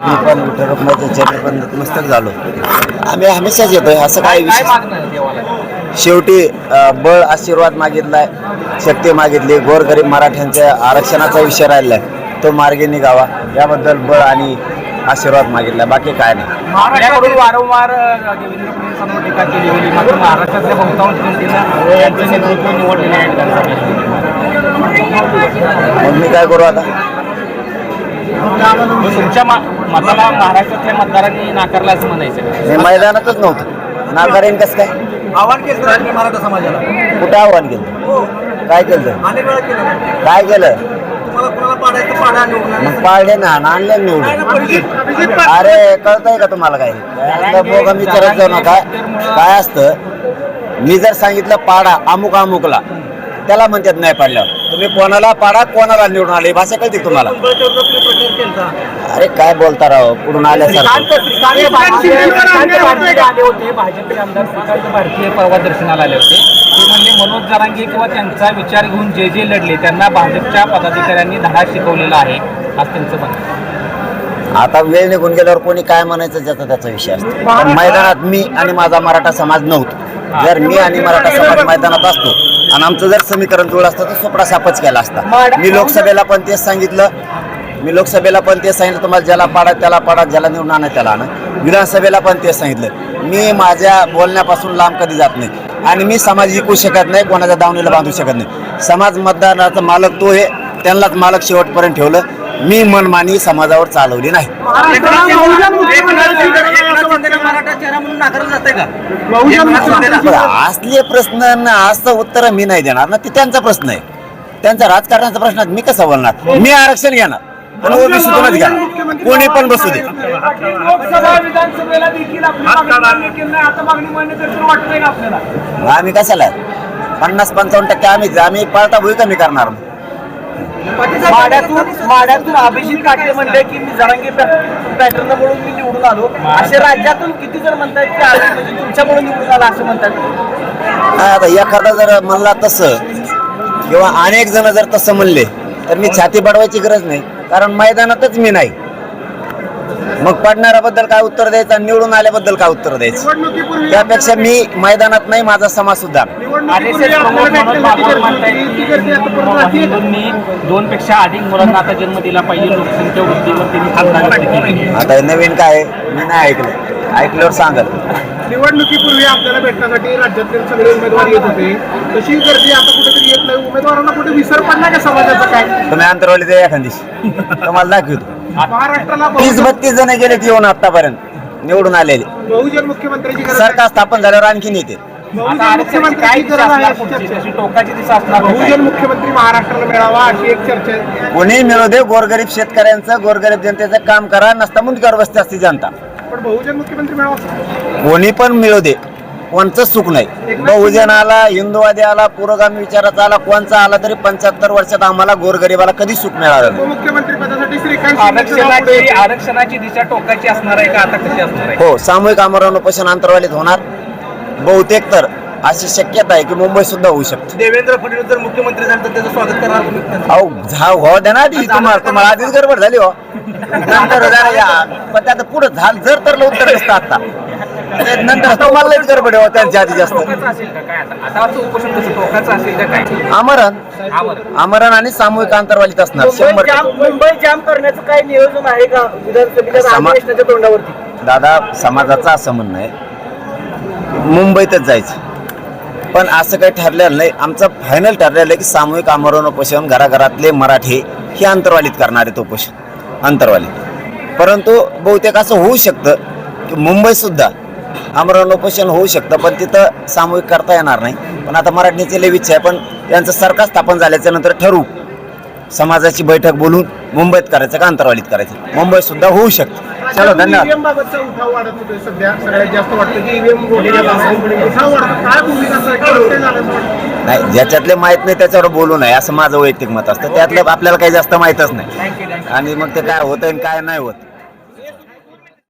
मी पण विठ्ठल रखुमाच्या चरण पण नतमस्तक झालो. आम्ही हमेशाच येतोय असं काही काय देवाला? शेवटी बळ आशीर्वाद मागितलाय शक्ती मागितली गोरगरीब मराठ्यांच्या आरक्षणाचा विषय राहिलाय तो मार्गी निघावा. याबद्दल बळ आणि आशीर्वाद मागितलाय बाकी काय नाही. वारंवार अ, देवेंद्र फडणवीसांवर टीका केली गेली मात्र महाराष्ट्रातल्या बहुतांश जनतेनं यांचं नेतृत्व निवडलेलं आहे विधानसभेत मग मी काय करू आता? तुमच्या मताला महाराष्ट्रातल्या मतदारांनी नाकारला असं म्हणायचं. मैदानातच नव्हतं. नाकारेन कसं काय? आव्हान केलं मराठा समाजाला. कुठं आव्हान केलं? काय केलं? काय केलं? मग पाळले ना आणले निवडून. अरे कळतंय का तुम्हाला काही? बोगा मी करत जाऊ नका. काय असतं? मी जर सांगितलं पाडा अमुक अमुकला त्याला म्हणतात नाही पाडल्यावर तुम्ही कोणाला पाडा कोणाला निवडून आले भाषा कळते का तुम्हाला. अरे काय बोलता राव कुठून आल्यासारखं. आले होते भाजपचे आमदार श्रीकांत भारतीय परवा दर्शनाला आले होते. ते म्हणले मनोज जरांगे किंवा त्यांचा विचार घेऊन जे जे लढले त्यांना भाजपच्या पदाधिकाऱ्यांनी धडा शिकवलेला आहे. असं त्यांचं म्हणणं आहे. आता वेळ निघून गेल्यावर कोणी काय म्हणायचं त्याचा त्याचा विषय असतो. पण मैदानात मी आणि माझा मराठा समाज नव्हतो. जर मी आणि मराठा समाज मैदानात असतो आणि आमचं जर समीकरण जुळलं असतं तर सोपडा सापच केला असता मी लोकसभेला पण तेच सांगितलं मी लोकसभेला पण तेच सांगितलं तुम्हाला ज्याला पाडा त्याला पाडा ज्याला निवडून आणा त्याला आणा विधानसभेला पण तेच सांगितलं मी माझ्या बोलण्यापासून लांब कधी जात नाही आणि मी समाज विकू शकत नाही कोणाच्या दावणीला बांधू शकत नाही समाज मतदानाचा मालक तो आहे त्यांनाच मालक शेवटपर्यंत ठेवलं मी मनमानी समाजावर चालवली नाही का? असले प्रश्न ना असं उत्तर मी नाही देणार ना ते त्यांचा प्रश्न आहे. त्यांचा राजकारणाचा प्रश्न आहे, मी कसं बोलणार? मी आरक्षण घेणार. कोणी पण बसू दे. लोकसभा विधानसभेला देखील आपली मागणी मान्य केली नाही. आता मागणी मान्य करतील वाटतंय का आपल्याला? मग आम्ही कशाला? पन्नास पंचावन्न टक्के आम्ही आम्ही पाळता भूई कमी करणार. माड्यातून माड्यातून अभिजित काटे म्हणले की मी जरांगे पॅटर्न म्हणून मी निवडून आलो. असे राज्यातून किती जण म्हणतात की आम्ही म्हणजे तुमच्यामुळे निवडून आला असं म्हणतात आता एखादा जर म्हणला तसं किंवा अनेक जण जर तसं म्हणले तर मी छाती बडवायची गरज नाही. कारण मैदानातच मी नाही. मग पडणाऱ्याबद्दल काय उत्तर द्यायचं आणि निवडून आल्याबद्दल काय उत्तर द्यायचं? त्यापेक्षा मी मैदानात नाही माझा समाज सुद्धा. दोन पेक्षा अधिक मुलांना आता जन्म दिला पाहिजे लोकसंख्या वृद्धीवर आता नवीन काय? मी नाही ऐकलं. ऐकल्यावर सांगल. निवडणुकीपूर्वी आपल्याला भेटण्यासाठी राज्यातील सगळे उमेदवार येत होते. तशी गर्दी आता कुठेतरी येत नाही. उमेदवारांना कुठे विसर पडला का समाजाचा काय? तुम्ही अंतरवली ते एखाद दिवशी. तुम्हाला दाखवतो. महाराष्ट्राला तीस बत्तीस जण गेले येऊन आतापर्यंत निवडून आलेले. बहुजन मुख्यमंत्र्याची गरज आहे. सरकार स्थापन झाल्यावर आणखीन येते. आता बहुजन आरक्षणाची काय मुख्यमंत्र्याची दिशा गरज आहे असणार अशी पुढची चर्चा तशी टोकाची दिशा असणार का बहुजन काय? मुख्यमंत्री महाराष्ट्राला मिळावा अशी एक चर्चा आहे. कोणी मिळू दे गोरगरीब शेतकऱ्यांचं गोरगरीब जनतेचं काम करा नसता मुंडक्यावर बसते असते जनता. पण बहुजन मुख्यमंत्री मिळावा. कोणी पण मिळू दे. कोणचंच चूक नाही. बहुजन आला हिंदूवादी आला पुरोगामी विचाराचा आला कोणचा आला तरी पंच्याहत्तर वर्षात आम्हाला गोरगरिबाला कधी सुख मिळालं नाही. उपमुख्यमंत्री पदासाठी श्रीकांत शिंदेचं नाव पुढे आरक्षणाची येतं. आरक्षणाची दिशा टोकाची असणार आहे का? आता कशी असणार आहे? हो सामूहिक आमरण उपोषण अंतर्वालीत होणार. बहुतेक तर अशी शक्यता आहे की मुंबई सुद्धा होऊ शकते. देवेंद्र फडणवीस जर मुख्यमंत्री झाले तर त्याचं स्वागत करणार तुम्ही. अहो झा हो द्या ना आधी तुम्हाला तुम्हाला आधीच गडबड झाली हो. नंतर जरा या. पण ते आता पुढे झालं जर तर उत्तर दिसतं आता. नंतर गडबड हो त्यांच्या आधी जास्त. टोकाचं असेल का काय आता? आताचं उपोषण कसं टोकाचं असेल का काय? आमरण. आमरण. आणि सामूहिक अंतर्वालीत असणार शंभर मुंबई जाम करण्याचं काय नियोजन आहे का? विधानसभेच्या तोंडावरती. दादा समाजाचं असं म्हणणं आहे मुंबईतच जायचं. पण असं काही ठरलेलं नाही. आमचं फायनल ठरलेलं आहे की सामूहिक आमरण उपोषण घराघरातले मराठी हे अंतर्वालीत करणार आहेत उपोषण. अंतर्वालीत. परंतु बहुतेक असं होऊ शकतं की मुंबईसुद्धा आमरण उपोषण होऊ शकतं पण तिथं सामूहिक करता येणार नाही. पण आता मराठीचे लई इच्छा आहे पण यांचं सरकार स्थापन झाल्याच्यानंतर ठरवू. समाजाची बैठक बोलून मुंबईत करायचं का अंतर्वालीत करायचं? मुंबईत सुद्धा होऊ शकतं. चलो धन्यवाद? नाही ज्याच्यातले माहीत नाही त्याच्यावर बोलू नये. असं माझं वैयक्तिक मत असतं. त्यातलं आपल्याला काही जास्त माहीतच नाही. आणि मग ते काय होतं आणि काय नाही होत.